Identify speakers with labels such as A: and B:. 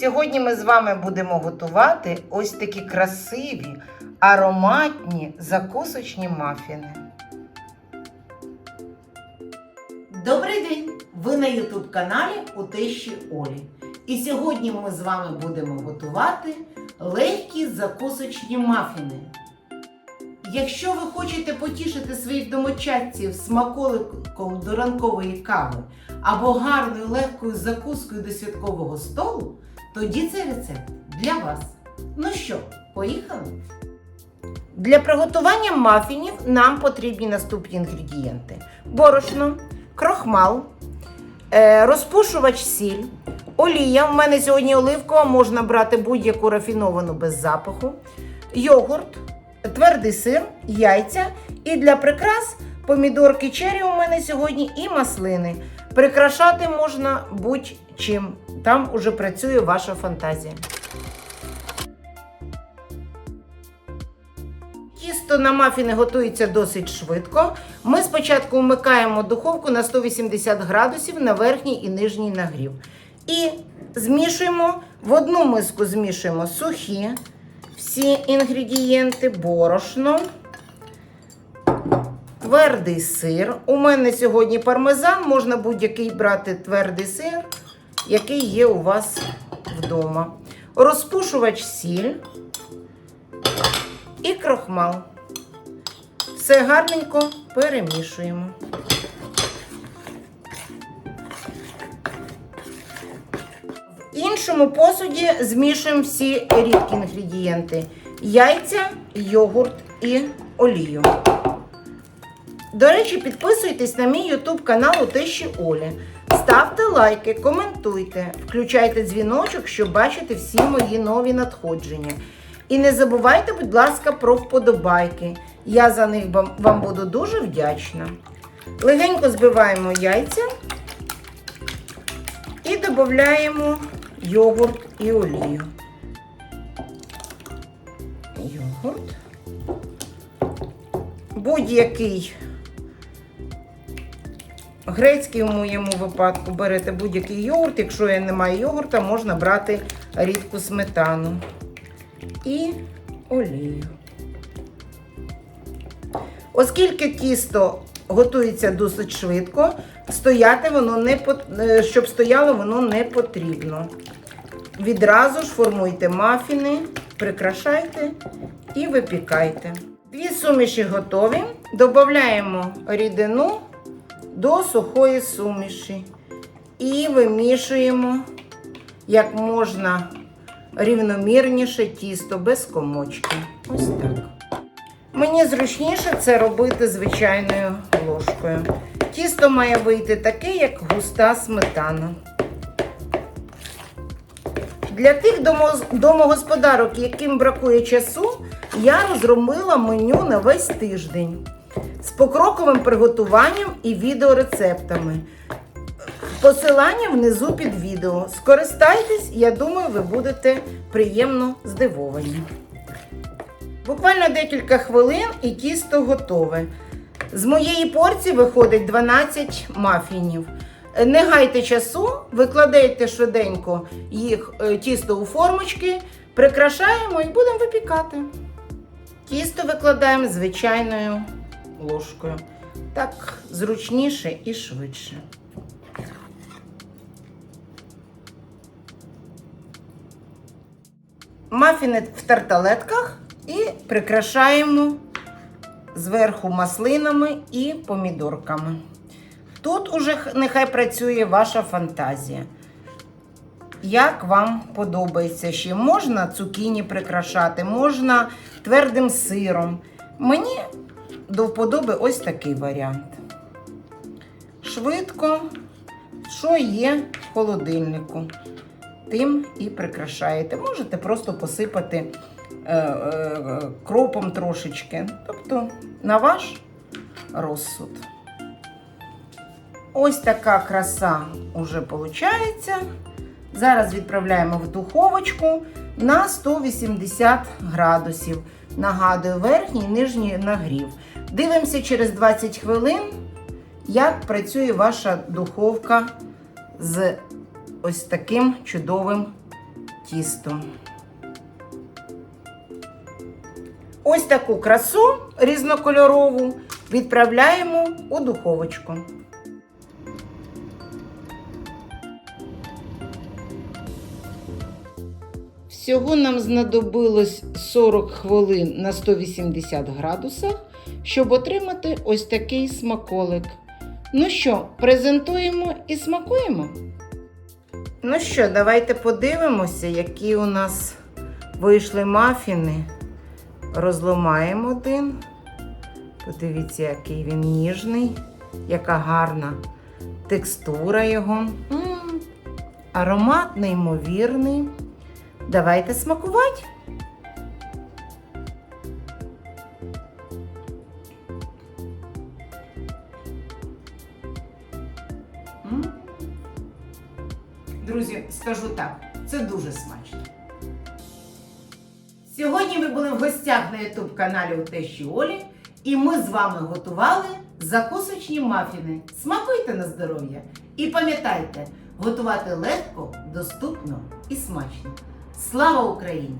A: Сьогодні ми з вами будемо готувати ось такі красиві, ароматні закусочні мафіни. Добрий день! Ви на YouTube каналі у Тещі Олі. І сьогодні ми з вами будемо готувати легкі закусочні мафіни. Якщо ви хочете потішити своїх домочадців смаколиком до ранкової кави або гарною легкою закускою до святкового столу, тоді цей рецепт для вас. Ну що, поїхали? Для приготування мафінів нам потрібні наступні інгредієнти: борошно, крохмал, е, розпушувач сіль, олія. У мене сьогодні оливкова, можна брати будь-яку рафіновану без запаху, йогурт, твердий сир, яйця і для прикрас помідорки чері у мене сьогодні і маслини. Прикрашати можна будь-чим. Там уже працює ваша фантазія. Тісто на мафіни готується досить швидко. Ми спочатку вмикаємо духовку на 180 градусів на верхній і нижній нагрів. І змішуємо в одну миску змішуємо сухі всі інгредієнти, борошно, твердий сир. У мене сьогодні пармезан, можна будь-який брати твердий сир, який є у вас вдома. Розпушувач сіль і крохмал. Все гарненько перемішуємо. В іншому посуді змішуємо всі рідкі інгредієнти: яйця, йогурт і олію. До речі, підписуйтесь на мій YouTube канал у Олі. Ставте лайки, коментуйте, включайте дзвіночок, щоб бачити всі мої нові надходження. І не забувайте, будь ласка, про вподобайки. Я за них вам буду дуже вдячна. Легенько збиваємо яйця і додаємо йогурт і олію. Йогурт. Будь-який грецький у моєму випадку берете будь-який йогурт. Якщо я не маю йогурта, можна брати рідку сметану і олію. Оскільки тісто готується досить швидко, стояти воно не е, щоб стояло, воно не потрібно. Відразу ж формуйте мафіни, прикрашайте і випікайте. Дві суміші готові. Додаємо рідину до сухої суміші і вимішуємо як можна рівномірніше тісто без комочки. Ось так. Мені зручніше це робити звичайною ложкою. Тісто має вийти таке, як густа сметана. Для тих домогосподарок, яким бракує часу, я розробила меню на весь тиждень покроковим приготуванням і відеорецептами. Посилання внизу під відео. Скористайтесь, я думаю, ви будете приємно здивовані. Буквально декілька хвилин і тісто готове. З моєї порції виходить 12 мафінів. Не гайте часу, викладайте швиденько їх е, тісто у формочки, прикрашаємо і будемо випікати. Тісто викладаємо звичайною ложкою. Так зручніше і швидше. Мафіни в тарталетках і прикрашаємо зверху маслинами і помідорками. Тут уже нехай працює ваша фантазія. Як вам подобається ще? Можна цукіні прикрашати, можна твердим сиром. Мені до вподоби ось такий варіант. Швидко, що є в холодильнику, тим і прикрашаєте. Можете просто посипати е, е, кропом трошечки. Тобто на ваш розсуд. Ось така краса уже виходить. Зараз відправляємо в духовочку на 180 градусів. Нагадую, верхній і нижній нагрів. Дивимося через 20 хвилин, як працює ваша духовка з ось таким чудовим тісто. Ось таку красу різнокольорову відправляємо у духовочку. Всього нам знадобилось 40 хвилин на 180 градусах, щоб отримати ось такий смаколик. Ну що, презентуємо і смакуємо? Ну що, давайте подивимося, які у нас вийшли мафіни. Розломаємо один. Подивіться, який він ніжний, яка гарна текстура його. М, Аромат неймовірний. Давайте смакувати. Друзі, скажу так, це дуже смачно. Сьогодні ви були в гостях на YouTube каналі у Тещі Олі, і ми з вами готували закусочні мафіни. Смакуйте на здоров'я! І пам'ятайте, готувати легко, доступно і смачно. Слава Україні!